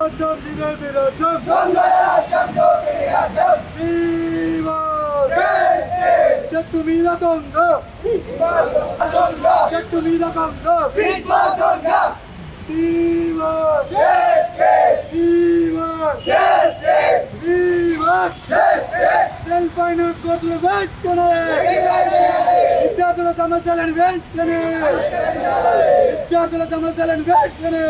రాజ్యం బీజేపీ రాజ్యం వివా! చెట్టు మీద దొంగ చెట్టు మీద దొంగ వివా! వివా! వివా! సెల్ ఫైనాన్స్ కోర్టులు వెంటనే విద్యార్థుల సమస్యలను వెంటనే విద్యార్థుల సమస్యలను వెంటనే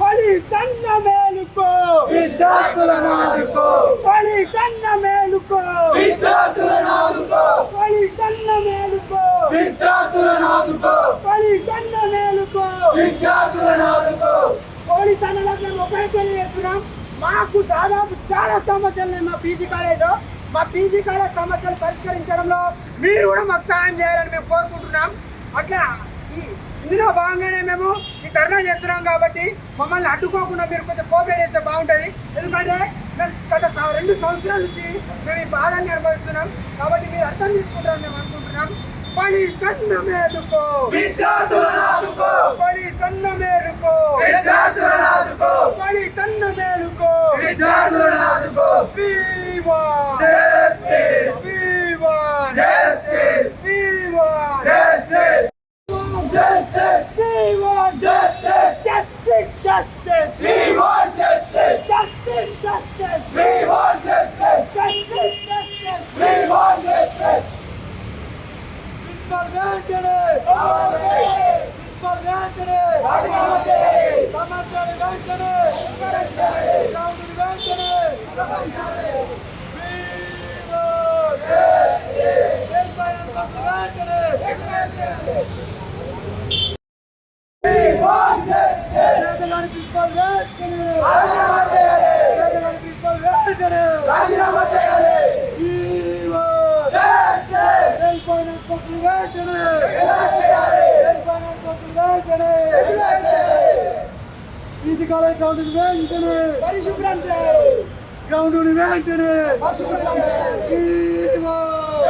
పోలీస్ అన్న మేలుకో. విద్యార్థులను ఆదుకో పోలీస్ అన్న మేలుకో. విద్యార్థులను ఆదుకో పోలీస్ అన్న మేలుకో. విద్యార్థులను ఆదుకో పోలీస్ అన్న మేలుకో. విద్యార్థులను ఆదుకో పోలీస్ అన్నలకు మేము ఉపయోగం చేస్తున్నాం మాకు దాదాపు చాలా సమస్యలు మా పీజీ కాలేజ్లో. మా పీజీ కాలేజ్ సమస్యలు పరిష్కరించడంలో మీరు కూడా మాకు సహాయం చేయాలని మేము కోరుకుంటున్నాం. అట్లా ఇందులో భాగంగానే మేము ఈ ధర్నా చేస్తున్నాం కాబట్టి మమ్మల్ని అడ్డుకోకుండా మీరు కొంచెం కోఆపరేట్ చేస్తే బాగుంటుంది. ఎందుకంటే గత రెండు సంవత్సరాల నుంచి మేము ఈ బాధని అనుభవిస్తున్నాం. కాబట్టి మీరు అర్థం చేసుకుంటారని మేము అనుకుంటున్నాం. పని సన్న మేలుకో. పని సన్న మేలుకో. పని సన్న మేలుకో. justice. We want justice. Justice, justice. We want justice. Justice, justice. We want justice. Justice, justice. We want justice. Insolvente. Insolvente. Insolvente. Insolvente. College ground వెంటనే పరిశుభ్రం గ్రౌండ్ వెంటనే పరిశుభ్రం